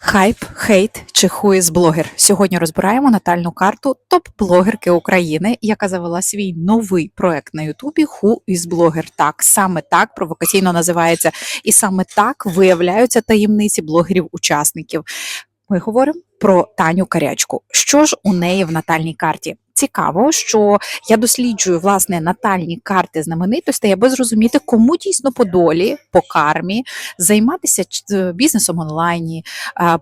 Хайп, хейт чи хуїз блогер. Сьогодні розбираємо натальну карту топ-блогерки України, яка завела свій новий проект на Ютубі Who блогер. Так, саме так провокаційно називається, і саме так виявляються таємниці блогерів-учасників. Ми говоримо про Таню Карячку. Що ж у неї в натальній карті? Цікаво, що я досліджую власне натальні карти знаменитостей, аби зрозуміти, кому дійсно по долі, по кармі займатися е, бізнесом онлайні,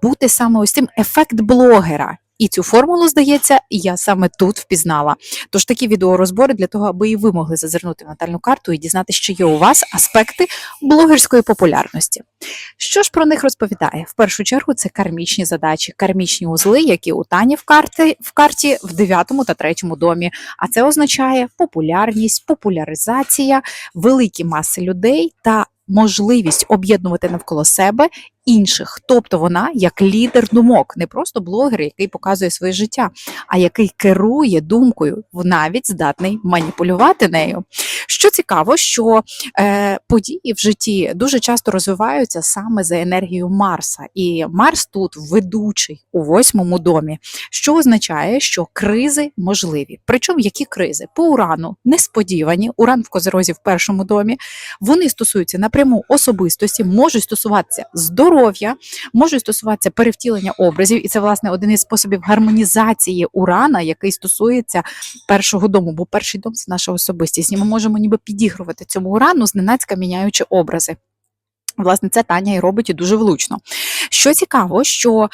бути саме ось цим ефект блогера. І цю формулу, здається, я саме тут впізнала. Тож такі відеорозбори для того, аби і ви могли зазирнути в натальну карту і дізнатися, що є у вас аспекти блогерської популярності. Що ж про них розповідає? В першу чергу це кармічні задачі, кармічні узли, які у Тані в карті, в карті в 9 та 3 домі. А це означає популярність, популяризація, великі маси людей та можливість об'єднувати навколо себе інших. Тобто вона як лідер думок, не просто блогер, який показує своє життя, а який керує думкою, навіть здатний маніпулювати нею. Що цікаво, що е, події в житті дуже часто розвиваються саме за енергією Марса, і Марс тут ведучий у восьмому домі, що означає, що кризи можливі. Причому які кризи? По урану несподівані, уран в козерозі в першому домі. Вони стосуються напряму особистості, можуть стосуватися здоров'я, можуть стосуватися перевтілення образів, і це власне один із способів гармонізації урана, який стосується першого дому, бо перший дом це наша особистість. І ми можемо ніби підігрувати цьому урану, зненацька міняючи образи. Власне, це Таня і робить і дуже влучно. Що цікаво, що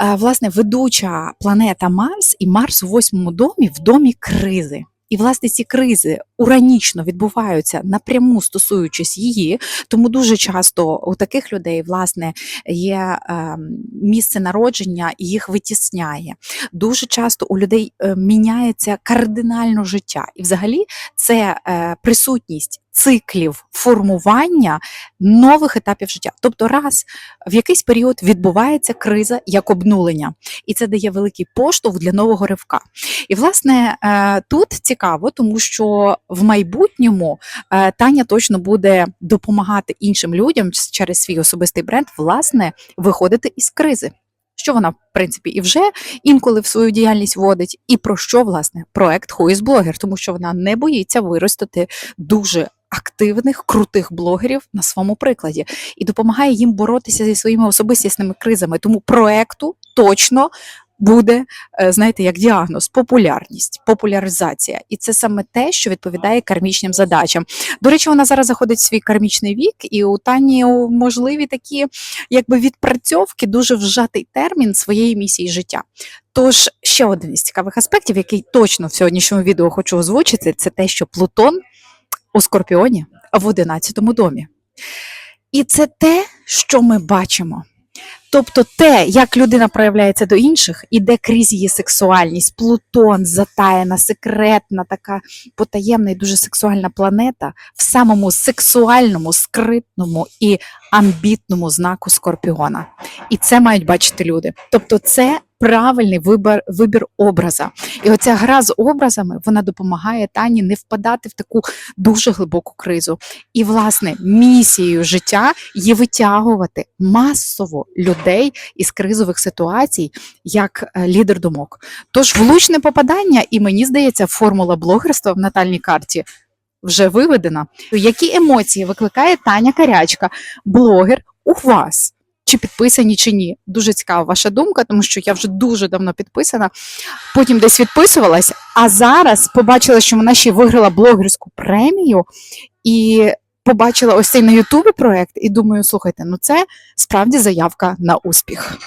е, власне ведуча планета Марс і Марс у восьмому домі в домі кризи. І власне ці кризи уранічно відбуваються напряму стосуючись її, тому дуже часто у таких людей власне є е, місце народження і їх витісняє. Дуже часто у людей е, міняється кардинально життя, і взагалі це е, присутність циклів формування нових етапів життя. Тобто, раз в якийсь період відбувається криза як обнулення, і це дає великий поштовх для нового ривка. І власне е, тут цікаво, тому що в майбутньому е, Таня точно буде допомагати іншим людям через свій особистий бренд, власне, виходити із кризи. Що вона, в принципі, і вже інколи в свою діяльність вводить, і про що власне проект Who is Blogger, тому що вона не боїться виростити дуже активних, крутих блогерів на своєму прикладі і допомагає їм боротися зі своїми особистісними кризами. Тому проекту точно буде, е, знаєте, як діагноз, популярність, популяризація. І це саме те, що відповідає кармічним задачам. До речі, вона зараз заходить в свій кармічний вік, і у Тані можливі такі якби відпрацьовки, дуже вжатий термін своєї місії життя. Тож ще один із цікавих аспектів, який точно в сьогоднішньому відео хочу озвучити, це те, що Плутон у Скорпіоні в 11 домі. І це те, що ми бачимо. Тобто те, як людина проявляється до інших, і де крізь її сексуальність, Плутон, затаєна, секретна, така потаємна і дуже сексуальна планета в самому сексуальному, скритному і амбітному знаку Скорпіона. І це мають бачити люди. Тобто, це правильний вибір, вибір образа. І оця гра з образами вона допомагає Тані не впадати в таку дуже глибоку кризу. І, власне, місією життя є витягувати масово людей із кризових ситуацій як е, лідер думок. Тож влучне попадання, і мені здається, формула блогерства в натальній карті вже виведена. Які емоції викликає Таня Карячка, блогер у вас? Чи підписані, чи ні? Дуже цікава ваша думка, тому що я вже дуже давно підписана. Потім десь відписувалась, а зараз побачила, що вона ще виграла блогерську премію і побачила ось цей на Ютубі проект, і думаю, слухайте, ну це справді заявка на успіх.